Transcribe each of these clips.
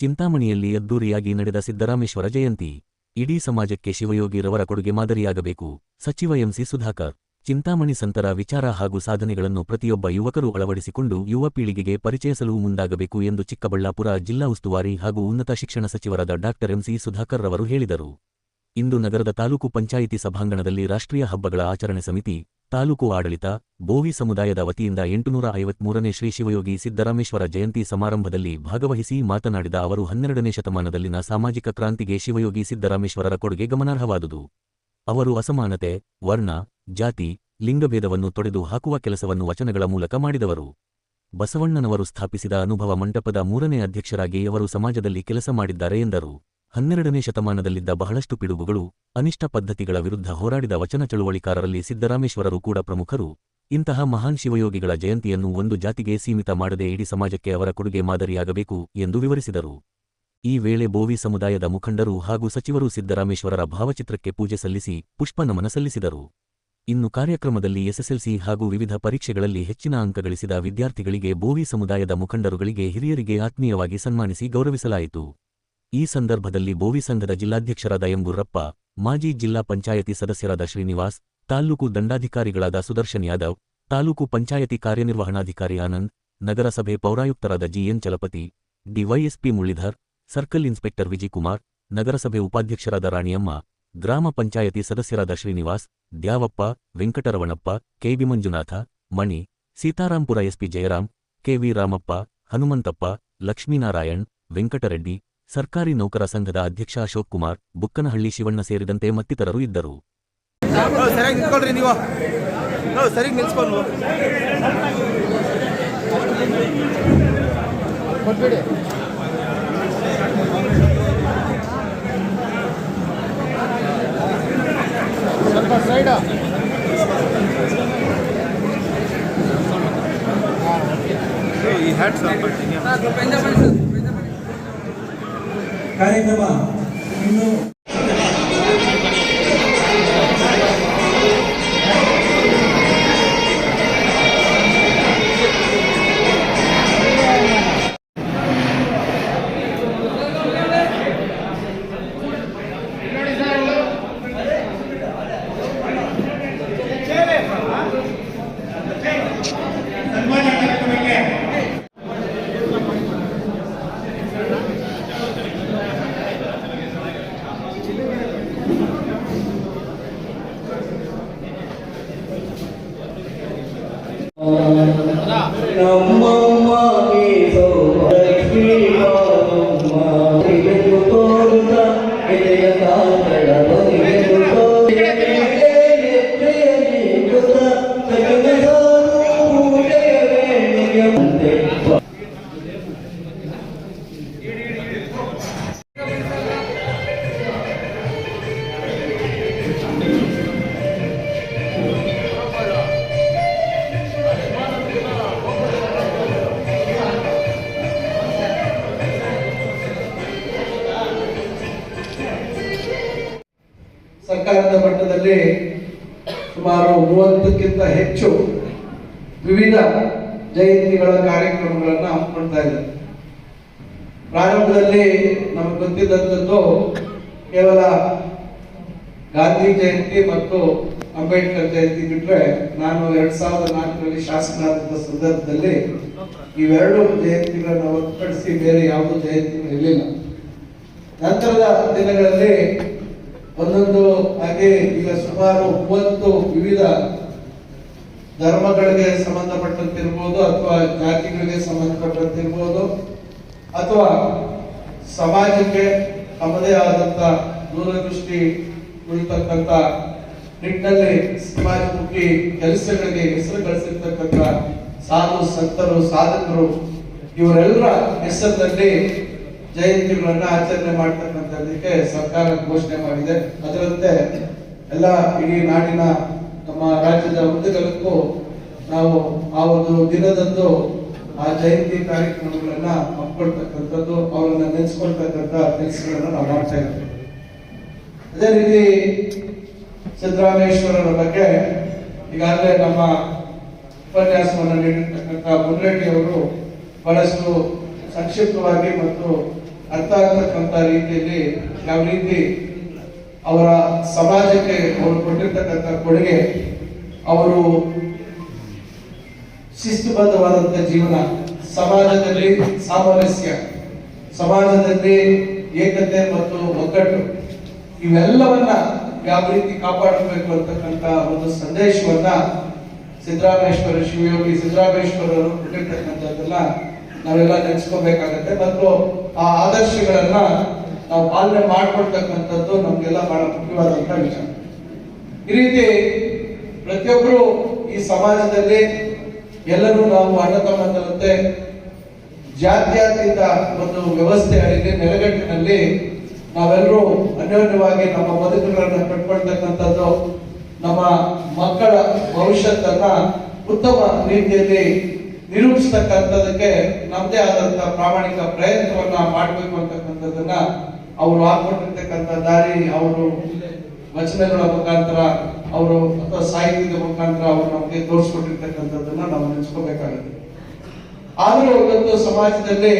ಚಿಂತಾಮಣಿಯಲ್ಲಿ ಅದ್ದೂರಿಯಾಗಿ ನಡೆದ ಸಿದ್ದರಾಮೇಶ್ವರ ಜಯಂತಿ. ಇಡೀ ಸಮಾಜಕ್ಕೆ ಶಿವಯೋಗಿರವರ ಕೊಡುಗೆ ಮಾದರಿಯಾಗಬೇಕು. ಸಚಿವ ಎಂಸಿ ಸುಧಾಕರ್, ಚಿಂತಾಮಣಿ ಸಂತರ ವಿಚಾರ ಹಾಗೂ ಸಾಧನೆಗಳನ್ನು ಪ್ರತಿಯೊಬ್ಬ ಯುವಕರು ಅಳವಡಿಸಿಕೊಂಡು ಯುವ ಪೀಳಿಗೆಗೆ ಪರಿಚಯಿಸಲು ಮುಂದಾಗಬೇಕು ಎಂದು ಚಿಕ್ಕಬಳ್ಳಾಪುರ ಜಿಲ್ಲಾ ಉಸ್ತುವಾರಿ ಹಾಗೂ ಉನ್ನತ ಶಿಕ್ಷಣ ಸಚಿವರಾದ ಡಾ ಎಂಸಿ ಸುಧಾಕರ್ ರವರು ಹೇಳಿದರು. ಇಂದು ನಗರದ ತಾಲೂಕು ಪಂಚಾಯಿತಿ ಸಭಾಂಗಣದಲ್ಲಿ ರಾಷ್ಟ್ರೀಯ ಹಬ್ಬಗಳ ಆಚರಣೆ ಸಮಿತಿ ತಾಲೂಕು ಆಡಳಿತ, ಬೋವಿ ಸಮುದಾಯದ ವತಿಯಿಂದ ಎಂಟುನೂರ ಐವತ್ಮೂರನೇ ಶ್ರೀ ಶಿವಯೋಗಿ ಸಿದ್ದರಾಮೇಶ್ವರ ಜಯಂತಿ ಸಮಾರಂಭದಲ್ಲಿ ಭಾಗವಹಿಸಿ ಮಾತನಾಡಿದ ಅವರು, ಹನ್ನೆರಡನೇ ಶತಮಾನದಲ್ಲಿನ ಸಾಮಾಜಿಕ ಕ್ರಾಂತಿಗೆ ಶಿವಯೋಗಿ ಸಿದ್ದರಾಮೇಶ್ವರರ ಕೊಡುಗೆ ಗಮನಾರ್ಹವಾದುದು. ಅವರು ಅಸಮಾನತೆ, ವರ್ಣ, ಜಾತಿ, ಲಿಂಗಭೇದವನ್ನು ತೊಡೆದು ಹಾಕುವ ಕೆಲಸವನ್ನು ವಚನಗಳ ಮೂಲಕ ಮಾಡಿದವರು. ಬಸವಣ್ಣನವರು ಸ್ಥಾಪಿಸಿದ ಅನುಭವ ಮಂಟಪದ ಮೂರನೇ ಅಧ್ಯಕ್ಷರಾಗಿ ಅವರು ಸಮಾಜದಲ್ಲಿ ಕೆಲಸ ಮಾಡಿದ್ದಾರೆ ಎಂದರು. ಹನ್ನೆರಡನೇ ಶತಮಾನದಲ್ಲಿದ್ದ ಬಹಳಷ್ಟು ಪಿಡುಗುಗಳು ಅನಿಷ್ಟ ಪದ್ಧತಿಗಳ ವಿರುದ್ಧ ಹೋರಾಡಿದ ವಚನ ಚಳುವಳಿಕಾರರಲ್ಲಿ ಸಿದ್ದರಾಮೇಶ್ವರರು ಕೂಡ ಪ್ರಮುಖರು. ಇಂತಹ ಮಹಾನ್ ಶಿವಯೋಗಿಗಳ ಜಯಂತಿಯನ್ನು ಒಂದು ಜಾತಿಗೆ ಸೀಮಿತ ಮಾಡದೆ ಇಡೀ ಸಮಾಜಕ್ಕೆ ಅವರ ಕೊಡುಗೆ ಮಾದರಿಯಾಗಬೇಕು ಎಂದು ವಿವರಿಸಿದರು. ಈ ವೇಳೆ ಬೋವಿ ಸಮುದಾಯದ ಮುಖಂಡರು ಹಾಗೂ ಸಚಿವರು ಸಿದ್ದರಾಮೇಶ್ವರರ ಭಾವಚಿತ್ರಕ್ಕೆ ಪೂಜೆ ಸಲ್ಲಿಸಿ ಪುಷ್ಪನಮನ ಸಲ್ಲಿಸಿದರು. ಇನ್ನು ಕಾರ್ಯಕ್ರಮದಲ್ಲಿ ಎಸ್ಎಸ್ಎಲ್ಸಿ ಹಾಗೂ ವಿವಿಧ ಪರೀಕ್ಷೆಗಳಲ್ಲಿ ಹೆಚ್ಚಿನ ಅಂಕ ಗಳಿಸಿದ ವಿದ್ಯಾರ್ಥಿಗಳಿಗೆ ಬೋವಿ ಸಮುದಾಯದ ಮುಖಂಡರುಗಳಿಗೆ ಹಿರಿಯರಿಗೆ ಆತ್ಮೀಯವಾಗಿ ಸನ್ಮಾನಿಸಿ ಗೌರವಿಸಲಾಯಿತು. ಈ ಸಂದರ್ಭದಲ್ಲಿ ಬೋವಿಸಂಘದ ಜಿಲ್ಲಾಧ್ಯಕ್ಷರಾದ ಎಂಬೂರಪ್ಪ, ಮಾಜಿ ಜಿಲ್ಲಾ ಪಂಚಾಯತಿ ಸದಸ್ಯರಾದ ಶ್ರೀನಿವಾಸ್ ತಾಲ್ಲೂಕು ದಂಡಾಧಿಕಾರಿಗಳಾದ ಸುದರ್ಶನ್ ಯಾದವ್, ತಾಲೂಕು ಪಂಚಾಯತಿ ಕಾರ್ಯನಿರ್ವಹಣಾಧಿಕಾರಿ ಆನಂದ್, ನಗರಸಭೆ ಪೌರಾಯುಕ್ತರಾದ G N Chalapathi, DYSP Muralidhar, circle inspector Vijikumar, ನಗರಸಭೆ ಉಪಾಧ್ಯಕ್ಷರಾದ ರಾಣಿಯಮ್ಮ, ಗ್ರಾಮ ಪಂಚಾಯತಿ ಸದಸ್ಯರಾದ Srinivas, Dyavappa, Venkataravanappa K B Manjunatha Mani, Seetharampura S P Jayaram K V Ramappa, Hanumanthappa, Lakshminarayan, Venkatareddy ಸರ್ಕಾರಿ ನೌಕರ ಸಂಘದ ಅಧ್ಯಕ್ಷ ಅಶೋಕ್ ಕುಮಾರ್ ಬುಕ್ಕನಹಳ್ಳಿ ಶಿವಣ್ಣ ಸೇರಿದಂತೆ ಮತ್ತಿತರರು ಇದ್ದರು. ಈ ಹ್ಯಾಟ್ ಸ್ವಲ್ಪ ಕಾರ್ಯಕ್ರಮ ಇನ್ನು ಮೂವತ್ತಕ್ಕಿಂತ ಹೆಚ್ಚು ವಿವಿಧ ಜಯಂತಿಗಳ ಕಾರ್ಯಕ್ರಮಗಳನ್ನು ಹಮ್ಮಿಕೊಳ್ತಾ ಇದೆ ಪ್ರಾರಂಭದಲ್ಲಿ ನಮಗೆ ಗೊತ್ತಿದ್ದಂಥದ್ದು ಕೇವಲ ಗಾಂಧಿ ಜಯಂತಿ ಮತ್ತು ಅಂಬೇಡ್ಕರ್ ಜಯಂತಿ ಬಿಟ್ಟರೆ ನಾನು ಎರಡ್ ಸಾವಿರದ ನಾಲ್ಕರಲ್ಲಿ ಶಾಸಕರಾದಂಥ ಸಂದರ್ಭದಲ್ಲಿ ಇವೆರಡು ಜಯಂತಿಗಳನ್ನು ಹೊರತುಪಡಿಸಿ ಬೇರೆ ಯಾವುದೂ ಜಯಂತಿಗಳು ಇರಲಿಲ್ಲ. ನಂತರದ ದಿನಗಳಲ್ಲಿ ಒಂದೊಂದು ಹಾಗೆ ಈಗ ಸುಮಾರು ಮೂವತ್ತು ವಿವಿಧ ಧರ್ಮಗಳಿಗೆ ಸಂಬಂಧಪಟ್ಟಂತಿರ್ಬೋದು, ಅಥವಾ ಜಾತಿಗಳಿಗೆ ಸಂಬಂಧಪಟ್ಟಂತಿರ್ಬೋದು, ಅಥವಾ ಸಮಾಜಕ್ಕೆ ತಮ್ಮದೇ ಆದಂತ ದೂರದೃಷ್ಟಿ ಉಳಿತಕ್ಕಂತ ನಿಟ್ಟಿನಲ್ಲಿ ಸಮಾಜಮುಖಿ ಕೆಲಸಗಳಿಗೆ ಹೆಸರು ಗಳಿಸಿರ್ತಕ್ಕಂಥ ಸಾಧು ಸಂತರು, ಸಾಧಕರು, ಇವರೆಲ್ಲರ ಹೆಸರಿನಲ್ಲಿ ಜಯಂತಿಗಳನ್ನ ಆಚರಣೆ ಮಾಡ್ತಕ್ಕಂಥದ್ದಕ್ಕೆ ಸರ್ಕಾರ ಘೋಷಣೆ ಮಾಡಿದೆ. ಅದರಂತೆ ಎಲ್ಲ ಇಡೀ ನಾಡಿನ ನಮ್ಮ ರಾಜ್ಯದ ಉದ್ದಗಲಕ್ಕೂ ನಾವು ಆ ಒಂದು ದಿನದಂದು ಆ ಜಯಂತಿ ಕಾರ್ಯಕ್ರಮಗಳನ್ನ ಹಮ್ಮಿಕೊಳ್ತಕ್ಕಂಥದ್ದು, ಅವರನ್ನ ನೆನೆಸ್ಕೊಳ್ತಕ್ಕಂಥ ಕೆಲಸಗಳನ್ನ ನಾವು ಮಾಡ್ತಾ ಇದ್ದೀವಿ. ಅದೇ ರೀತಿ ಸಿದ್ದರಾಮೇಶ್ವರರ ಬಗ್ಗೆ ಈಗಾಗಲೇ ನಮ್ಮ ಉಪನ್ಯಾಸವನ್ನು ನೀಡಿರ್ತಕ್ಕಂಥ ಮುನ್ರೆಡ್ಡಿ ಅವರು ಬಹಳಷ್ಟು ಸಂಕ್ಷಿಪ್ತವಾಗಿ ಮತ್ತು ಅರ್ಥ ಆಗ್ತಕ್ಕಂಥ ರೀತಿಯಲ್ಲಿ ಯಾವ ರೀತಿ ಅವರ ಸಮಾಜಕ್ಕೆ ಅವರು ಕೊಟ್ಟಿರ್ತಕ್ಕಂಥ ಕೊಡುಗೆ ಅವರು ಶಿಸ್ತುಬದ್ಧವಾದಂಥ ಜೀವನ ಸಮಾಜದಲ್ಲಿ ಸಾಮರಸ್ಯ, ಸಮಾಜದಲ್ಲಿ ಏಕತೆ ಮತ್ತು ಒಗ್ಗಟ್ಟು ಇವೆಲ್ಲವನ್ನ ಯಾವ ರೀತಿ ಕಾಪಾಡಬೇಕು ಅಂತಕ್ಕಂಥ ಒಂದು ಸಂದೇಶವನ್ನ ಸಿದ್ದರಾಮೇಶ್ವರ ಶಿವಯೋಗಿ ಸಿದ್ದರಾಮೇಶ್ವರರು ಕೊಟ್ಟಿರ್ತಕ್ಕಂಥದ್ದನ್ನ ನಾವೆಲ್ಲ ನೆನೆಸ್ಕೋಬೇಕಾಗತ್ತೆ. ಮತ್ತು ಆ ಆದರ್ಶಗಳನ್ನ ನಾವು ಪಾಲನೆ ಮಾಡ್ಕೊಳ್ತಕ್ಕಂಥದ್ದು ನಮ್ಗೆಲ್ಲ ಬಹಳ ಮುಖ್ಯವಾದಂತ ವಿಷಯ. ಈ ರೀತಿ ಪ್ರತಿಯೊಬ್ಬರು ಈ ಸಮಾಜದಲ್ಲಿ ಎಲ್ಲರೂ ನಾವು ಅಣ್ಣ ಜಾತ್ಯಾತೀತ ಒಂದು ವ್ಯವಸ್ಥೆ ಅಡಿಗೆ ನೆಲೆಗಟ್ಟಿನಲ್ಲಿ ನಾವೆಲ್ಲರೂ ಅನ್ಯೋನ್ಯವಾಗಿ ನಮ್ಮ ಬದುಕುಗಳನ್ನು ಕಟ್ಕೊಳ್ತಕ್ಕಂಥದ್ದು ನಮ್ಮ ಮಕ್ಕಳ ಭವಿಷ್ಯತ್ತನ್ನ ಉತ್ತಮ ರೀತಿಯಲ್ಲಿ ನಿರೂಪಿಸ್ತಕ್ಕಂಥದಕ್ಕೆ ನಮ್ಮದೇ ಆದಂತಹ ಪ್ರಾಮಾಣಿಕ ಪ್ರಯತ್ನವನ್ನ ಮಾಡಬೇಕು ಅಂತಕ್ಕಂಥದ್ದನ್ನ ಅವರು ಹಾಕೊಂಡಿರ್ತಕ್ಕಂಥ ದಾರಿ ಅವರು ವಚನಗಳ ಮುಖಾಂತರ ಅವರು ಅಥವಾ ಸಾಹಿತ್ಯದ ಮುಖಾಂತರ ಅವರು ನಮಗೆ ತೋರಿಸ್ಕೊಟ್ಟಿರ್ತಕ್ಕಂಥದ್ದನ್ನ ನಾವು ನೆನೆಸ್ಕೋಬೇಕಾಗುತ್ತೆ. ಆದರೂ ಇವತ್ತು ಸಮಾಜದಲ್ಲಿ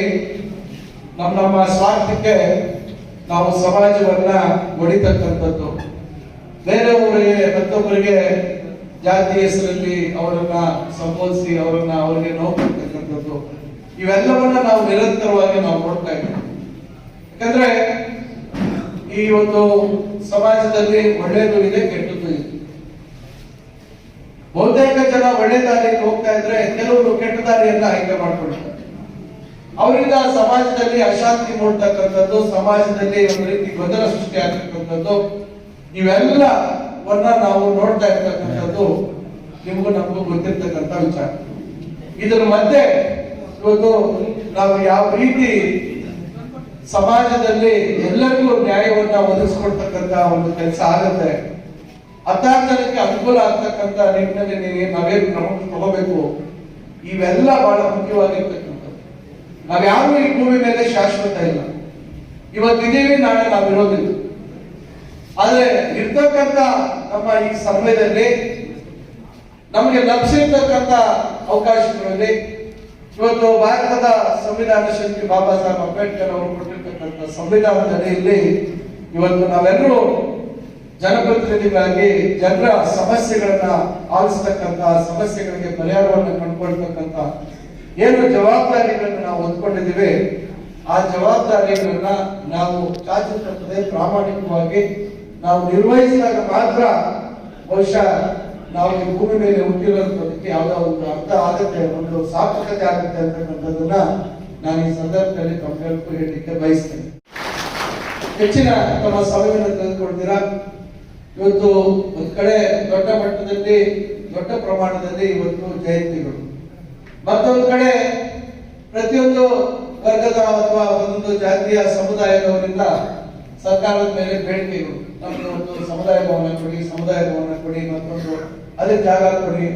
ನಮ್ಮ ನಮ್ಮ ಸ್ವಾರ್ಥಕ್ಕೆ ನಾವು ಸಮಾಜವನ್ನ ಒಡಿತಕ್ಕಂಥದ್ದು. ಬೇರೆಯವರಿಗೆ ಮತ್ತೊಬ್ಬರಿಗೆ ಜಾತಿ ಹೆಸರಲ್ಲಿ ಅವರನ್ನ ಸಂಬೋಧಿಸಿ ಅವರನ್ನ ಅವರಿಗೆ ನೋವು ಕೊಡ್ತಕ್ಕಂಥದ್ದು. ಇವೆಲ್ಲವನ್ನ ನಾವು ನಿರಂತರವಾಗಿ ನಾವು ನೋಡ್ತಾ ಇದ್ದೀವಿ. ಯಾಕಂದ್ರೆ ಈ ಒಂದು ಸಮಾಜದಲ್ಲಿ ಒಳ್ಳೇದು ಇದೆ ಕೆಟ್ಟದ್ದು ಇದೆ. ಬಹುತೇಕ ಜನ ಒಳ್ಳೆ ದಾರಿಯಲ್ಲಿ ಹೋಗ್ತಾ ಇದ್ರೆ ಕೆಲವರು ಕೆಟ್ಟ ದಾರಿಯನ್ನ ಆಯ್ಕೆ ಮಾಡ್ಕೊಳ್ತಾರೆ. ಅವರಿಂದ ಸಮಾಜದಲ್ಲಿ ಅಶಾಂತಿ ಮೂಡ್ತಕ್ಕಂಥದ್ದು, ಸಮಾಜದಲ್ಲಿ ಒಂದು ರೀತಿ ಗೊಂದಲ ಸೃಷ್ಟಿ ಆಗ್ತಕ್ಕಂಥದ್ದು ಇವೆಲ್ಲ ನಾವು ನೋಡ್ತಾ ಇರ್ತಕ್ಕಂಥದ್ದು ನಿಮಗೂ ನಮಗೂ ಗೊತ್ತಿರ್ತಕ್ಕಂಥ ವಿಚಾರ. ಇದರ ಮಧ್ಯೆ ಇವತ್ತು ನಾವು ಯಾವ ರೀತಿ ಸಮಾಜದಲ್ಲಿ ಎಲ್ಲರಿಗೂ ನ್ಯಾಯವನ್ನ ಒದಗಿಸ್ಕೊಡ್ತಕ್ಕಂಥ ಒಂದು ಕೆಲಸ ಆಗುತ್ತೆ. ಜನಕ್ಕೆ ಅನುಕೂಲ ಆಗ್ತಕ್ಕಂತ ನಿಟ್ಟಿನಲ್ಲಿ ನೀವು ನಾವೇನು ಕ್ರಮ ತಗೋಬೇಕು? ಇವೆಲ್ಲ ಬಹಳ ಮುಖ್ಯವಾಗಿರ್ತಕ್ಕಂಥದ್ದು. ನಾವ್ಯಾರು ಈ ಭೂಮಿ ಮೇಲೆ ಶಾಶ್ವತ ಇಲ್ಲ. ಇವತ್ತಿದ್ದೀವಿ, ನಾಳೆ ನಾವಿರೋದಿಲ್ಲ ಆದ್ರೆ ಇರ್ತಕ್ಕಂತ ನಮ್ಮ ಈ ಸಮಯದಲ್ಲಿ ನಮಗೆ ಲಭಿಸಿರ್ತಕ್ಕಂಥ ಅವಕಾಶಗಳಲ್ಲಿ ಇವತ್ತು ಭಾರತದ ಸಂವಿಧಾನ ಶಕ್ತಿ ಬಾಬಾ ಸಾಹೇಬ್ ಅಂಬೇಡ್ಕರ್ ಅವರು ಕೊಟ್ಟಿರ್ತಕ್ಕಂಥ ಸಂವಿಧಾನದ ಅಡಿಯಲ್ಲಿ ಇವತ್ತು ನಾವೆಲ್ಲರೂ ಜನಪ್ರತಿನಿಧಿಗಳಾಗಿ ಜನರ ಸಮಸ್ಯೆಗಳನ್ನ ಆಲಿಸ್ತಕ್ಕಂಥ, ಸಮಸ್ಯೆಗಳಿಗೆ ಪರಿಹಾರವನ್ನು ಕಂಡುಕೊಳ್ತಕ್ಕಂಥ ಏನು ಜವಾಬ್ದಾರಿಗಳನ್ನು ನಾವು ಹೊಂದ್ಕೊಂಡಿದ್ದೀವಿ, ಆ ಜವಾಬ್ದಾರಿಗಳನ್ನ ನಾವು ಚಾಚು ಪ್ರಾಮಾಣಿಕವಾಗಿ ನಾವು ನಿರ್ವಹಿಸಿದಾಗ ಮಾತ್ರ ಬಹುಶಃ ನಾವು ಈ ಭೂಮಿ ಮೇಲೆ ಹುಟ್ಟಿರೋದಕ್ಕೆ ಯಾವುದೋ ಒಂದು ಅರ್ಥ ಆಗುತ್ತೆ, ಒಂದು ಸಾರ್ಥಕತೆ ಆಗುತ್ತೆ ಅಂತಕ್ಕಂಥದ್ದನ್ನ ನಾನು ಈ ಸಂದರ್ಭದಲ್ಲಿ ತಮ್ಮೆಲ್ಲರಿಗೂ ಹೇಳಲಿಕ್ಕೆ ಬಯಸ್ತೇನೆ. ಹೆಚ್ಚಿನ ತಮ್ಮ ಸಮಯವನ್ನು ತೆಗೆದುಕೊಳ್ತೀರಾ? ಇವತ್ತು ಒಂದ್ ಕಡೆ ದೊಡ್ಡ ಮಟ್ಟದಲ್ಲಿ, ದೊಡ್ಡ ಪ್ರಮಾಣದಲ್ಲಿ ಇವತ್ತು ಜಯಂತಿಗಳು. ಮತ್ತೊಂದು ಕಡೆ ಪ್ರತಿಯೊಂದು ವರ್ಗದ ಅಥವಾ ಒಂದೊಂದು ಜಾತಿಯ ಸಮುದಾಯದವರಿಂದ ಸರ್ಕಾರದ ಮೇಲೆ ಬೇಡಿಕೆಗಳು. ನಮ್ಗೆ ಒಂದು ಸಮುದಾಯ ಭವನ ಕೊಡಿ ಸಮುದಾಯ ಭವನ ಕೊಡಿ, ಮತ್ತೊಂದು ಅದಕ್ಕೆ ಜಾಗ ಕೊಡಿ,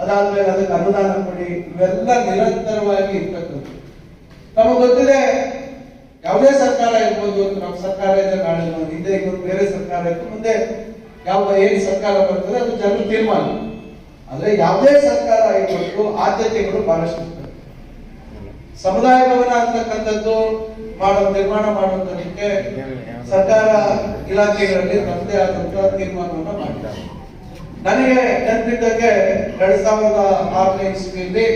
ಅದಾದ್ಮೇಲೆ ಅದಕ್ಕೆ ಅನುದಾನ ಕೊಡಿ, ಇವೆಲ್ಲ ನಿರಂತರವಾಗಿ ಇರ್ತಕ್ಕಂಥದ್ದು. ನಮಗೆ ಗೊತ್ತಿದೆ, ಯಾವುದೇ ಸರ್ಕಾರ ಇರ್ಬೋದು ನಮ್ಮ ಸರ್ಕಾರ ಇದೆ ನಾಳೆ ಹಿಂದೆ ಇನ್ನೊಂದು ಬೇರೆ ಸರ್ಕಾರ ಇತ್ತು ಮುಂದೆ ಯಾವ ಏನ್ ಸರ್ಕಾರ ಬರ್ತದೆ, ಅದು ಜನರು ತೀರ್ಮಾನ ಅಂದ್ರೆ ಯಾವುದೇ ಸರ್ಕಾರ ಇರ್ಬೋದು, ಆದ್ಯತೆಗಳು ಬಹಳಷ್ಟು. ಸಮುದಾಯ ಭವನ ಅಂತಕ್ಕಂಥದ್ದು ಮಾಡೋ ನಿರ್ಮಾಣ ಮಾಡುವುದಕ್ಕೆ ಸರ್ಕಾರ ಇಲಾಖೆಗಳಲ್ಲಿ ತಮ್ಮದೇ ಆದಂತಹ ತೀರ್ಮಾನವನ್ನು ಮಾಡಿದ್ದಾರೆ ನನಗೆ ನೆನಪಿದ್ದಕ್ಕೆ ಎರಡ್ ಸಾವಿರದ ಆರನೇ ಇಸ್ವಿಯಲ್ಲಿ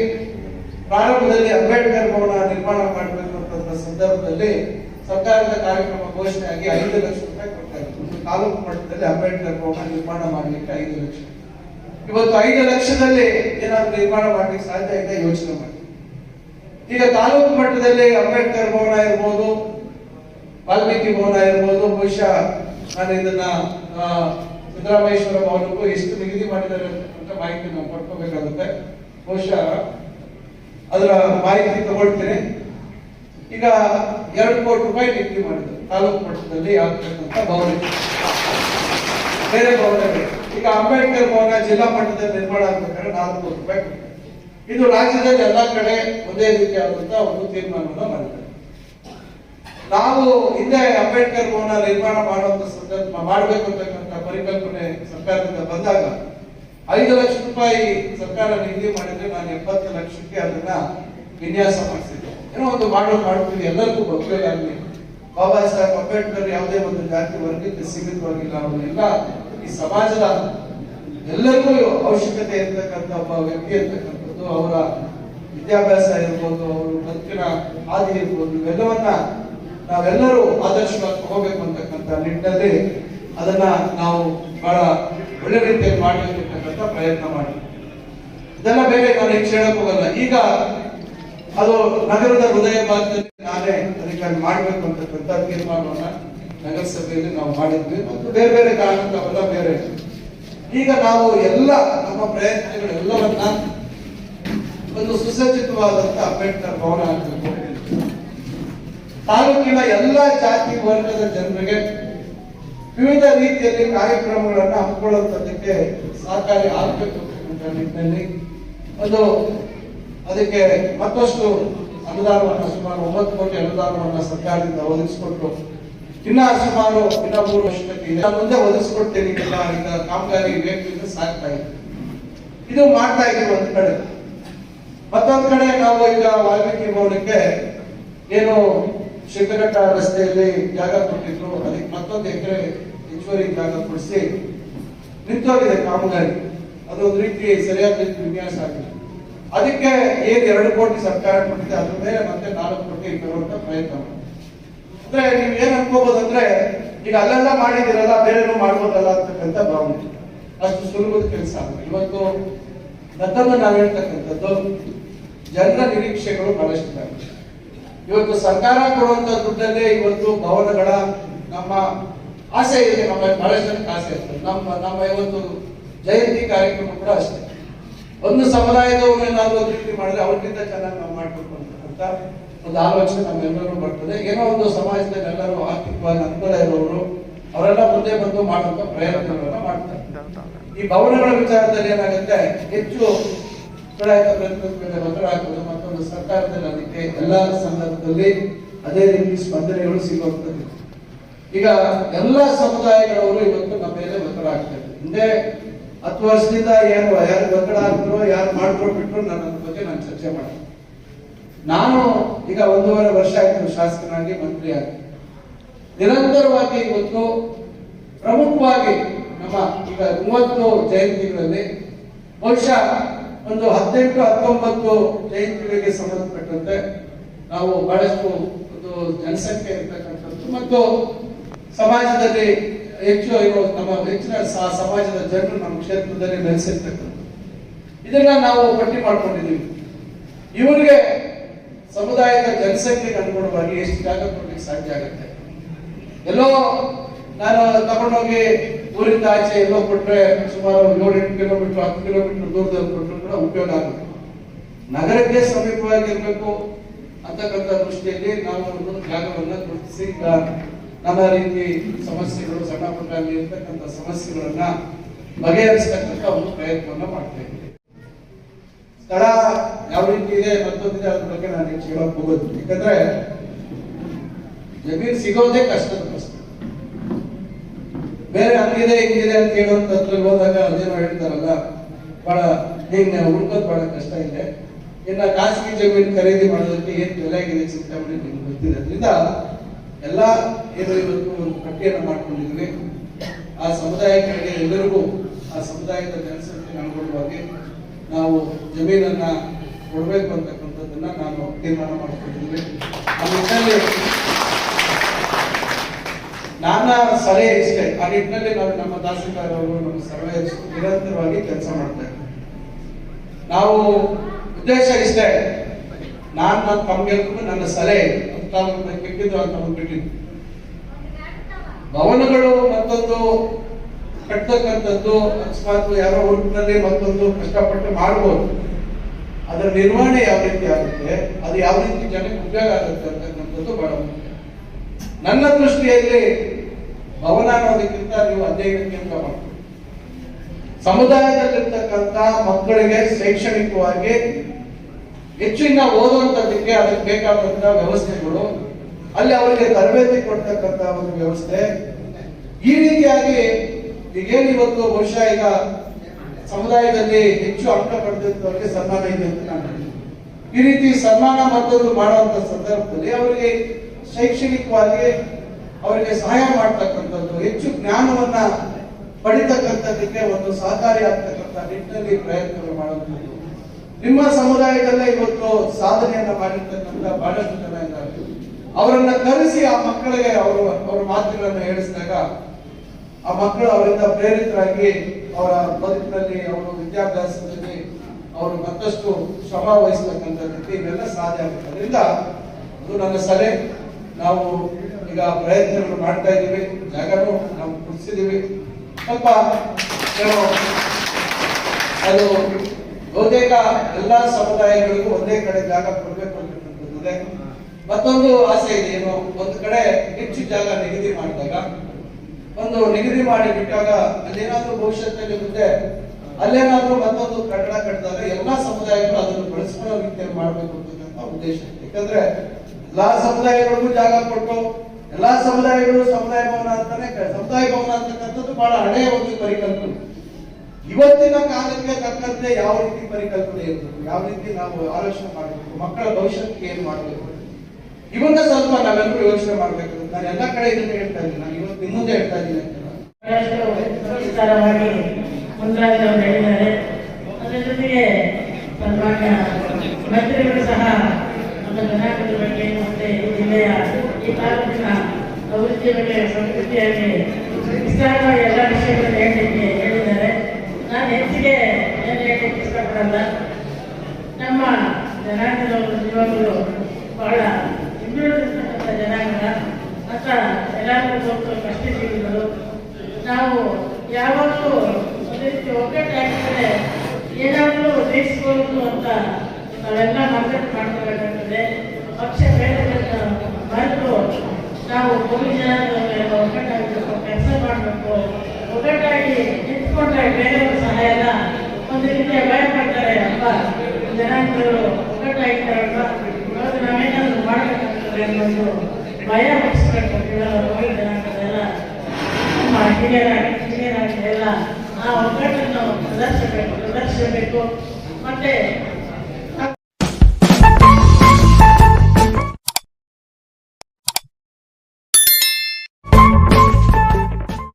ಪ್ರಾರಂಭದಲ್ಲಿ ಅಂಬೇಡ್ಕರ್ ಭವನ ನಿರ್ಮಾಣ ಮಾಡಬೇಕು ಅಂತ ಸಂದರ್ಭದಲ್ಲಿ ಸರ್ಕಾರದ ಕಾರ್ಯಕ್ರಮ ಘೋಷಣೆಯಾಗಿ ಐದು ಲಕ್ಷ ರೂಪಾಯಿ ಕೊಡ್ತಾ ಇತ್ತು ತಾಲೂಕು ಮಟ್ಟದಲ್ಲಿ ಅಂಬೇಡ್ಕರ್ ಭವನ ನಿರ್ಮಾಣ ಮಾಡಲಿಕ್ಕೆ ಐದು ಲಕ್ಷ. ಇವತ್ತು ಐದು ಲಕ್ಷದಲ್ಲಿ ಏನಾದ್ರು ನಿರ್ಮಾಣ ಮಾಡ್ಲಿಕ್ಕೆ ಸಾಧ್ಯ ಇದೆ, ಯೋಚನೆ ಮಾಡಿ. ಈಗ ತಾಲೂಕು ಮಟ್ಟದಲ್ಲಿ ಅಂಬೇಡ್ಕರ್ ಭವನ ಇರ್ಬೋದು, ವಾಲ್ಮೀಕಿ ಭವನ ಇರ್ಬೋದು, ಬಹುಶಃ ನಾನು ಇದನ್ನ ಸಿದ್ದರಾಮೇಶ್ವರ ಭವನಕ್ಕೂ ಎಷ್ಟು ನಿಗದಿ ಮಾಡಿದ್ದಾರೆ ಅಂತ ಮಾಹಿತಿ ನಾವು ಪಡ್ಕೋಬೇಕಾಗುತ್ತೆ. ಬಹುಶಃ ಅದರ ಮಾಹಿತಿ ತಗೊಳ್ತೇನೆ. ಈಗ ಎರಡು ಕೋಟಿ ರೂಪಾಯಿ ನಿಗದಿ ಮಾಡಿದ್ರು. ತಾಲೂಕು ಮಟ್ಟದಲ್ಲಿ ಆಗ್ತಕ್ಕಂಥ ಭವನ. ಬೇರೆ ಭವನಗಳು ಈಗ ಅಂಬೇಡ್ಕರ್ ಭವನ ಜಿಲ್ಲಾ ಮಟ್ಟದಲ್ಲಿ ನಿರ್ಮಾಣ ಆಗ್ಬೇಕಾದ್ರೆ ನಾಲ್ಕು ಕೋಟಿ ರೂಪಾಯಿ. ಇದು ರಾಜ್ಯದಲ್ಲಿ ಎಲ್ಲ ಕಡೆ ಒಂದೇ ರೀತಿಯಾದಂತಹ ಒಂದು ತೀರ್ಮಾನವನ್ನು ಮಾಡಿದ್ದಾರೆ. ನಾವು ಹಿಂದೆ ಅಂಬೇಡ್ಕರ್ ಭವನ ನಿರ್ಮಾಣ ಮಾಡುವಂತ ಸಂದರ್ಭ ಮಾಡಬೇಕು ಅಂತಕ್ಕಂಥ ಪರಿಕಲ್ಪನೆ ಸರ್ಕಾರದಿಂದ ಬಂದಾಗ ಐದು ಲಕ್ಷ ರೂಪಾಯಿ ಸರ್ಕಾರ ನಿಗದಿ ಮಾಡಿದ್ರೆ ನಾನು ಎಪ್ಪತ್ತು ಲಕ್ಷಕ್ಕೆ ಅದನ್ನ ವಿನ್ಯಾಸ ಮಾಡಿಸಿದ್ದೆ. ಏನೋ ಒಂದು ಮಾಡೋ ಮಾಡ್ತೀವಿ ಎಲ್ಲರಿಗೂ ಆಗಲಿ. ಬಾಬಾ ಸಾಹೇಬ್ ಅಂಬೇಡ್ಕರ್ ಯಾವುದೇ ಒಂದು ಜಾತಿ ವರ್ಗಕ್ಕೆ ಸೀಮಿತವಾಗಿಲ್ಲ, ಅವನ್ನೆಲ್ಲ ಈ ಸಮಾಜದ ಎಲ್ಲರಿಗೂ ಅವಶ್ಯಕತೆ ಇರ್ತಕ್ಕಂಥ ಒಬ್ಬ ವ್ಯಕ್ತಿ ಇರ್ತಕ್ಕಂಥದ್ದು, ಅವರ ವಿದ್ಯಾಭ್ಯಾಸ ಇರ್ಬೋದು, ಅವರ ಬದುಕಿನ ಹಾದಿ ಇರ್ಬೋದು, ಇವೆಲ್ಲವನ್ನ ನಾವೆಲ್ಲರೂ ಆದರ್ಶವಾಗಿ ತಗೋಬೇಕು ಅಂತಕ್ಕಂಥ ನಿಟ್ಟಿನಲ್ಲಿ ಅದನ್ನ ನಾವು ಬಹಳ ಒಳ್ಳೆ ರೀತಿಯಲ್ಲಿ ಮಾಡಬೇಕಂತ ಪ್ರಯತ್ನ ಮಾಡಿ ಇದೆಲ್ಲ ಬೇರೆ ನಾನು ಹೆಚ್ಚು ಹೇಳಕ್ ಹೋಗಲ್ಲ. ಈಗ ಅದು ನಗರದ ಹೃದಯ ಭಾಗದಲ್ಲಿ ನಾನೇ ಅದಕ್ಕಾಗಿ ಮಾಡಬೇಕು ಅಂತಕ್ಕಂಥ ತೀರ್ಮಾನವನ್ನ ನಗರಸಭೆಯಲ್ಲಿ ನಾವು ಮಾಡಿದ್ವಿ. ಮತ್ತು ಬೇರೆ ಬೇರೆ ಕಾರಣಕ್ಕೆ ಬೇರೆ ಈಗ ನಾವು ಎಲ್ಲ ನಮ್ಮ ಪ್ರಯತ್ನಗಳೆಲ್ಲವನ್ನ ಒಂದು ಸುಸಜ್ಜಿತವಾದಂತ ಅಂಬೇಡ್ಕರ್ ಭವನ ಆಗಬೇಕು ತಾಲೂಕಿನ ಎಲ್ಲ ಜಾತಿ ವರ್ಗದ ಜನರಿಗೆ ವಿವಿಧ ರೀತಿಯಲ್ಲಿ ಕಾರ್ಯಕ್ರಮಗಳನ್ನು ಹಮ್ಮಿಕೊಳ್ಳುವಂತದ್ದಕ್ಕೆ ಸಹಕಾರಿ ಆಗಬೇಕು ಅಂತ ನಿಟ್ಟಿನಲ್ಲಿ ಒಂದು ಅದಕ್ಕೆ ಮತ್ತಷ್ಟು ಅನುದಾನವನ್ನು ಸುಮಾರು ಒಂಬತ್ತು ಕೋಟಿ ಅನುದಾನವನ್ನು ಸರ್ಕಾರದಿಂದ ಒದಗಿಸಿಕೊಟ್ಟು ಇನ್ನ ಸುಮಾರು ಇನ್ನ ಮೂರು ವರ್ಷಕ್ಕೆ ಮುಂದೆ ಒದಗಿಸ್ಕೊಡ್ತೀನಿ ಕಾಮಗಾರಿ ಬೇಕು ಸಾಕ್ತಾ ಇದೆ. ಇದು ಮಾಡ್ತಾ ಇದೀವಿ ಒಂದ್ ಕಡೆ. ಮತ್ತೊಂದ್ ಕಡೆ ನಾವು ಈಗ ವಾಲ್ಮೀಕಿ ಭವನಕ್ಕೆ ಏನು ಶಿಖರಘಟ್ಟ ರಸ್ತೆಯಲ್ಲಿ ಜಾಗ ಕೊಟ್ಟಿದ್ರು, ಅದಕ್ಕೆ ಮತ್ತೊಂದು ಎಕರೆ ಹೆಚ್ಚುವರಿ ಜಾಗ ಕೊಡಿಸಿ, ನಿಂತೋಗಿದೆ ಕಾಮಗಾರಿ. ಅದೊಂದು ರೀತಿ ಸರಿಯಾದ ರೀತಿ ವಿನ್ಯಾಸ ಆಗಿದೆ. ಅದಕ್ಕೆ ಏನ್ ಎರಡು ಕೋಟಿ ಸರ್ಕಾರ ಕೊಟ್ಟಿದೆ, ಅದ್ರ ಮೇಲೆ ಮತ್ತೆ ನಾಲ್ಕು ಕೋಟಿ ತರುವಂತ ಪ್ರಯತ್ನ. ಅಂದ್ರೆ ನೀವ್ ಏನ್ ಅನ್ಕೋಬಹುದು ಅಂದ್ರೆ ಈಗ ಅಲ್ಲೆಲ್ಲ ಮಾಡಿದಿರಲ್ಲ ಬೇರೆನೂ ಮಾಡ್ಬೋದಲ್ಲ ಅಂತಕ್ಕಂಥ ಭಾವನೆ. ಅಷ್ಟು ಸುಲಭದ ಕೆಲಸ ಇವತ್ತು ಮತ್ತೊಂದು ನಾವು ಹೇಳ್ತಕ್ಕಂಥದ್ದು, ಜನರ ನಿರೀಕ್ಷೆಗಳು ಬಹಳಷ್ಟಿದ್ದಾವೆ ಇವತ್ತು ಸರ್ಕಾರ ಕೊಡುವಂತ ದುಡ್ಡಲ್ಲೇ ಇವತ್ತು ಭವನಗಳ ನಮ್ಮ ಆಸೆ ಇದೆ ನಮ್ಮಲ್ಲಿ ಬಹಳಷ್ಟು ಜನಕ್ಕೆ ಆಸೆ ಇರ್ತದೆ ನಮ್ಮ ನಮ್ಮ ಇವತ್ತು ಜಯಂತಿ ಕಾರ್ಯಕ್ರಮ ಕೂಡ ಅಷ್ಟೇ. ಒಂದು ಸಮುದಾಯದವರು ಏನಾದ್ರು ಒಂದು ರೀತಿ ಮಾಡಿದ್ರೆ ಅವ್ರಿಗಿಂತ ಚೆನ್ನಾಗಿ ನಾವು ಮಾಡಬೇಕು ಅಂತ ಒಂದು ಆಲೋಚನೆ ನಮ್ಮೆಲ್ಲರೂ ಬರ್ತದೆ. ಏನೋ ಒಂದು ಸಮಾಜದಲ್ಲಿ ಎಲ್ಲರೂ ಆರ್ಥಿಕವಾಗಿ ಅನುಕೂಲ ಇರೋರು ಅವರೆಲ್ಲ ಮುಂದೆ ಬಂದು ಮಾಡುವಂತ ಪ್ರಯತ್ನಗಳನ್ನ ಮಾಡ್ತಾರೆ. ಈ ಭವನಗಳ ವಿಚಾರದಲ್ಲಿ ಏನಾಗುತ್ತೆ, ಹೆಚ್ಚು ಒತ್ತಡ ಮತ್ತೊಂದು ಸರ್ಕಾರದಲ್ಲಿ ಅದಕ್ಕೆ ಎಲ್ಲ ಸಂದರ್ಭದಲ್ಲಿ ಅದೇ ರೀತಿ ಸ್ಪಂದನೆಗಳು ಸಿಗುವಂತದ್ದು ಈಗ ಎಲ್ಲ ಸಮುದಾಯಗಳವರು ಇವತ್ತು ನಮ್ಮ ಮೇಲೆ ಒತ್ತಡ ಆಗ್ತಾರೆ ಹಿಂದೆ ಹತ್ತು ವರ್ಷದಿಂದ ಏನು ಯಾರು ಒತ್ತಡ ಹಾಕಿದ್ರು ಯಾರು ಮಾಡ್ಕೊಂಡ್ಬಿಟ್ರು ನನ್ನ ಬಗ್ಗೆ ನಾನು ಚರ್ಚೆ ಮಾಡ್ತೀನಿ. ನಾನು ಈಗ ಒಂದೂವರೆ ವರ್ಷ ಆಯ್ತು ಶಾಸಕನಾಗಿ, ಮಂತ್ರಿ ಆಗಿ. ನಿರಂತರವಾಗಿ ಇವತ್ತು ಪ್ರಮುಖವಾಗಿ ನಮ್ಮ ಈಗ ಮೂವತ್ತು ಜಯಂತಿಗಳಲ್ಲಿ ಬಹುಶಃ ಒಂದು ಹದಿನೆಂಟು, ಹತ್ತೊಂಬತ್ತು ಜಯಂತಿಗಳಿಗೆ ಸಂಬಂಧಪಟ್ಟಂತೆ ನಾವು ಬಹಳಷ್ಟು ಒಂದು ಜನಸಂಖ್ಯೆ ಇರ್ತಕ್ಕಂಥದ್ದು ಮತ್ತು ಸಮಾಜದಲ್ಲಿ ಹೆಚ್ಚು ನಮ್ಮ ಹೆಚ್ಚಿನ ಸಮಾಜದ ಜನರು ನಮ್ಮ ಕ್ಷೇತ್ರದಲ್ಲಿ ನೆಲೆಸಿರ್ತಕ್ಕಂಥದ್ದು ಇದನ್ನ ನಾವು ಪಟ್ಟಿ ಮಾಡ್ಕೊಂಡಿದ್ದೀವಿ. ಇವರಿಗೆ ಸಮುದಾಯದ ಜನಸಂಖ್ಯೆಗೆ ಅನುಗುಣವಾಗಿ ಎಷ್ಟು ಜಾಗ ಕೊಡ್ಲಿಕ್ಕೆ ಸಾಧ್ಯ ಆಗುತ್ತೆ? ಎಲ್ಲೋ ನಾನು ತಗೊಂಡೋಗಿ ಊರಿಂದ ಆಚೆ ಎಲ್ಲೋ ಕೊಟ್ರೆ ಸುಮಾರು ಏಳು ಎಂಟು ಕಿಲೋಮೀಟರ್, ಹತ್ತು ಕಿಲೋಮೀಟರ್ ದೂರದಲ್ಲಿ ಕೊಟ್ಟರು ಕೂಡ ಉಪಯೋಗ ಆಗುತ್ತೆ. ನಗರಕ್ಕೆ ಸಮೀಪವಾಗಿ ಇರಬೇಕು ಅಂತಕ್ಕಂಥ ದೃಷ್ಟಿಯಲ್ಲಿ ನಾವು ಒಂದು ಜಾಗವನ್ನು ಗುರುತಿಸಿ ನಾನಾ ರೀತಿ ಸಮಸ್ಯೆಗಳು, ಸಣ್ಣ ಪುಟ್ಟ ಅಲ್ಲಿ ಇರ್ತಕ್ಕಂಥ ಸಮಸ್ಯೆಗಳನ್ನ ಬಗೆಹರಿಸತಕ್ಕಂಥ ಒಂದು ಪ್ರಯತ್ನವನ್ನ ಮಾಡ್ತಾ ಇದ್ದೀವಿ ಸ್ಥಳ ಯಾವ ರೀತಿ ಇದೆ ಮತ್ತೊಂದಿದೆ ಅದ್ರ ಬಗ್ಗೆ ನಾನು ಹೆಚ್ಚು ಹೇಳಕ್ ಹೋಗೋದು ಯಾಕಂದ್ರೆ ಜಮೀನು ಸಿಗೋದೇ ಕಷ್ಟದ ಪ್ರಶ್ನೆ. ಬೇರೆ ಹಂಗಿದೆ, ಹಿಂಗಿದೆ ಅಂತ ಹೇಳುವಂತದ್ರಲ್ಲಿ ಹೋದಾಗ ಅದೇನೋ ಹೇಳ್ತಾರಲ್ಲ, ಬಹಳ ಹಿಂಗೆ ಹುಡ್ಕೋದ್ ಬಹಳ ಕಷ್ಟ ಇದೆ. ಇನ್ನ ಖಾಸಗಿ ಜಮೀನು ಖರೀದಿ ಮಾಡೋದಕ್ಕೆ ಏನ್ ಬೆಲೆ ಆಗಿದೆ ಚಿಂತಾಮಣಿ ನಿಮ್ಗೆ ಗೊತ್ತಿದೆ ಅದರಿಂದ ಎಲ್ಲ ಏನು ಇವತ್ತು ಒಂದು ಪಟ್ಟಿಯನ್ನು ಮಾಡ್ಕೊಂಡಿದ್ವಿ. ಆ ಸಮುದಾಯಕ್ಕೆ ಎಲ್ಲರಿಗೂ ಆ ಸಮುದಾಯದ ಜನಸಂಖ್ಯೆ ಅನುಗುಣವಾಗಿ ನಾವು ಜಮೀನನ್ನ ಕೊಡಬೇಕು ಅಂತಕ್ಕಂಥದ್ದನ್ನ ನಾನು ತೀರ್ಮಾನ ಮಾಡ್ಕೊಂಡಿದ್ವಿ. ಆ ನಿಟ್ಟಿನಲ್ಲಿ ನನ್ನ ಸಲಹೆ ಇಷ್ಟೇ. ಆ ನಿಟ್ಟಿನಲ್ಲಿ ನಾವು ನಮ್ಮ ತಹಸೀಲ್ದಾರ್ ಅವರು ನಮ್ಮ ಸರ್ವೆ ನಿರಂತರವಾಗಿ ಕೆಲಸ ಮಾಡ್ತಾ ನಾವು ಉದ್ದೇಶ ಇಷ್ಟೇ. ನಾನು ನನ್ನ ನನ್ನ ಸಲಹೆ ಅಂತ ಬಿಟ್ಟಿದ್ದು ಅಂತ ಬಿಟ್ಟಿದ್ದು ಭವನಗಳು ಮತ್ತೊಂದು ಕಟ್ಟತಕ್ಕಂಥದ್ದು, ಅಕಸ್ಮಾತ್ ಯಾರೋ ಊರಿನಲ್ಲಿ ಮತ್ತೊಂದು ಕಷ್ಟಪಟ್ಟು ಮಾಡ್ಬೋದು. ಅದರ ನಿರ್ವಹಣೆ ಯಾವ ರೀತಿ ಆಗುತ್ತೆ, ಅದು ಯಾವ ರೀತಿ ಜನಕ್ಕೆ ಉಪಯೋಗ ಆಗುತ್ತೆ ಅಂತಕ್ಕಂಥದ್ದು ಬಹಳ ಮುಖ್ಯ. ನನ್ನ ದೃಷ್ಟಿಯಲ್ಲಿ ಭವನ ಅನ್ನೋದಕ್ಕಿಂತ ನೀವು ಅಧ್ಯಯನ ಕೇಂದ್ರ ಮಾಡ್ತೀವಿ ಸಮುದಾಯದಲ್ಲಿರ್ತಕ್ಕಂಥ ಮಕ್ಕಳಿಗೆ ಶೈಕ್ಷಣಿಕವಾಗಿ ಹೆಚ್ಚಿನ ಓದುವಂಥದ್ದಕ್ಕೆ ಅದಕ್ಕೆ ಬೇಕಾದಂತಹ ವ್ಯವಸ್ಥೆಗಳು ಅಲ್ಲಿ ಅವರಿಗೆ ತರಬೇತಿ ಕೊಡ್ತಕ್ಕಂತ ಒಂದು ವ್ಯವಸ್ಥೆ. ಈ ರೀತಿಯಾಗಿ ಈಗೇನು ಇವತ್ತು ಬಹುಶಃ ಈಗ ಸಮುದಾಯದಲ್ಲಿ ಹೆಚ್ಚು ಅಂಕ ಪಡೆದಿದ್ದವರಿಗೆ ಸನ್ಮಾನ ಇದೆ ಅಂತ ನಾನು. ಈ ರೀತಿ ಸನ್ಮಾನ ಮತ್ತೊಂದು ಮಾಡುವಂತ ಸಂದರ್ಭದಲ್ಲಿ ಅವರಿಗೆ ಶೈಕ್ಷಣಿಕವಾಗಿ ಅವರಿಗೆ ಸಹಾಯ ಮಾಡ್ತಕ್ಕಂಥದ್ದು, ಹೆಚ್ಚು ಜ್ಞಾನವನ್ನ ಪಡಿತಕ್ಕಂಥದ್ದಕ್ಕೆ ಒಂದು ಸಹಕಾರಿ ಆಗ್ತಕ್ಕಂಥ ನಿಟ್ಟಿನಲ್ಲಿ ಪ್ರಯತ್ನಗಳು ಮಾಡುವಂಥದ್ದು. ನಿಮ್ಮ ಸಮುದಾಯದಲ್ಲೇ ಇವತ್ತು ಸಾಧನೆಯನ್ನ ಮಾಡಿರ್ತಕ್ಕಂಥ ಬಹಳಷ್ಟು ಜನ ಇದ್ದಾರೆ. ಅವರನ್ನ ಕರೆಸಿ ಆ ಮಕ್ಕಳಿಗೆ ಅವರು ಅವರ ಮಾತುಗಳನ್ನು ಹೇಳಿಸಿದಾಗ ಆ ಮಕ್ಕಳು ಅವರಿಂದ ಪ್ರೇರಿತರಾಗಿ ಅವರ ಬದುಕಿನಲ್ಲಿ, ಅವರ ವಿದ್ಯಾಭ್ಯಾಸದಲ್ಲಿ ಅವರು ಮತ್ತಷ್ಟು ಶ್ರಮ ವಹಿಸ್ತಕ್ಕಂಥದ್ದಕ್ಕೆ ಇವೆಲ್ಲ ಸಾಧ್ಯ ಆಗುತ್ತೆ. ಅದರಿಂದ ಅದು ನನ್ನ ಸಲಹೆ. ನಾವು ಈಗ ಪ್ರಯತ್ನಗಳು ಮಾಡ್ತಾ ಇದ್ದೀವಿ. ಜಾಗನೂ ನಾವು ಕುಡಿಸಿದ್ದೀವಿ ಸ್ವಲ್ಪ ಅದು ಬಹುತೇಕ ಎಲ್ಲ ಸಮುದಾಯಗಳಿಗೂ ಒಂದೇ ಕಡೆ ಜಾಗ ಕೊಡಬೇಕು ಅಂತಕ್ಕಂಥದ್ದಿದೆ ಮತ್ತೊಂದು ಆಸೆ ಇದೆ. ಏನು ಒಂದು ಕಡೆ ಹೆಚ್ಚು ಜಾಗ ನಿಗದಿ ಮಾಡಿದಾಗ, ಒಂದು ನಿಗದಿ ಮಾಡಿ ಬಿಟ್ಟಾಗ ಅಲ್ಲೇನಾದ್ರೂ ಭವಿಷ್ಯದಲ್ಲಿ ಮುಂದೆ ಅಲ್ಲೇನಾದ್ರೂ ಮತ್ತೊಂದು ಕಟ್ಟಡ ಕಟ್ಟಿದಾಗ ಎಲ್ಲಾ ಸಮುದಾಯಗಳು ಅದನ್ನು ಬಳಸ್ಕೊಳ್ಳೋ ರೀತಿಯಲ್ಲಿ ಮಾಡಬೇಕು ಅಂತಕ್ಕಂಥ ಉದ್ದೇಶ ಯಾಕಂದ್ರೆ ಎಲ್ಲಾ ಸಮುದಾಯಗಳಿಗೂ ಜಾಗ ಕೊಟ್ಟು, ಎಲ್ಲಾ ಸಮುದಾಯಗಳು ಸಮುದಾಯ ಭವನ ಅಂತಾನೆ ಸಮುದಾಯ ಭವನ ಅಂತಕ್ಕಂಥದ್ದು ಬಹಳ ಹಳೆಯ ಒಂದು ಪರಿಕಲ್ಪನೆ. ಇವತ್ತಿನ ಕಾಲಕ್ಕೆ ತಕ್ಕಂತೆ ಯಾವ ರೀತಿ ಪರಿಕಲ್ಪನೆ ಇರಬೇಕು? ಯಾವ ರೀತಿ ನಾವು ಆಲೋಚನೆ ಮಾಡಬೇಕು? ಮಕ್ಕಳ ಭವಿಷ್ಯಕ್ಕೆ ಏನ್ ಮಾಡಬೇಕು? ಇವನ್ನ ಸ್ವಲ್ಪ ನಾವೆಲ್ಲರೂ ಯೋಚನೆ ಮಾಡ್ಬೇಕು. ನಾನು ಎಲ್ಲ ಕಡೆ ಇದನ್ನ ಹೇಳ್ತಾ ಇದ್ದೀನಿ. ನಾನು ಇವತ್ತು ನಿಮ್ಮ ಮುಂದೆ ಹೇಳ್ತಾ ಇದ್ದೀನಿ. ಅಂತ ಹೇಳಿದ್ದಾರೆ ಅದರ ಜೊತೆಗೆ ಸನ್ಮಾನ್ಯ ಮಂತ್ರಿಗಳು ಸಹ ನಮ್ಮ ಜನಾಂಗದ ಬಗ್ಗೆ ಮತ್ತೆ ಈ ಜಿಲ್ಲೆಯ ಈ ತಾಲೂಕಿನ ಅಭಿವೃದ್ಧಿ ಬಗ್ಗೆ ಸಂಸ್ಕೃತಿಯಾಗಿ ವಿಸ್ತಾರವಾಗಿ ಎಲ್ಲ ವಿಷಯಗಳನ್ನು ಹೇಳಲಿಕ್ಕೆ ಹೇಳಿದ್ದಾರೆ ನಾನು ಹೆಚ್ಚಿಗೆ ಏನು ಹೇಳಲಿಕ್ಕೆ ಇಷ್ಟಪಡಲ್ಲ ನಮ್ಮ ಜನಾಂಗದವರು ನಿಜವಾಗಲೂ ಬಹಳ ಅಂತ ಎಲ್ಲರಿಗೂ ಗೊತ್ತು ಕಷ್ಟಜೀವಿಗಳು ನಾವು ಯಾವಾಗಲೂ ರೀತಿ ಒಗ್ಗಟ್ಟಾಗಿದ್ದರೆ ಏನಾದರೂ ಜಯಿಸ್ಬೋದು ಅಂತ ನಾವೆಲ್ಲ ಮಾರ್ಕೆಟ್ ಮಾಡ್ಕೋಬೇಕಾಗ್ತದೆ. ಪಕ್ಷ ಭೇದಗಳನ್ನು ಮರೆತು ನಾವು ಭೂಮಿ ಜನ ಒಗ್ಗಟ್ಟಾಗಬೇಕು, ಕೆಲಸ ಮಾಡಬೇಕು. ಒಗ್ಗಟ್ಟಾಗಿ ನಿಂತ್ಕೊಂಡ್ರೆ ಬೇರೆಯವ್ರ ಸಹಾಯನ ಒಂದು ರೀತಿಯ ಭಯ ಮಾಡ್ತಾರೆ ಅಪ್ಪ. ಜನಾಂಗಗಳು ಒಗ್ಗಟ್ಟಾಗಿದ್ದಾರಲ್ವ? ಇವಾಗ ನಾವೇನಾದರೂ ಮಾಡಬೇಕಾಗ್ತದೆ ಅನ್ನೋದು ಭಯ ಹುಟ್ಟಿಸ್ಬೇಕು ಭೂಮಿ ಜನಾಂಗದೆಲ್ಲ ನಮ್ಮ ಹಿರಿಯರಾಗಿ ಹಿರಿಯರಾಗಿ ಎಲ್ಲ ಆ ಒಗ್ಗಟ್ಟನ್ನು ಪ್ರದರ್ಶಿಸಬೇಕು ಪ್ರದರ್ಶಿಸಬೇಕು. ಮತ್ತೆ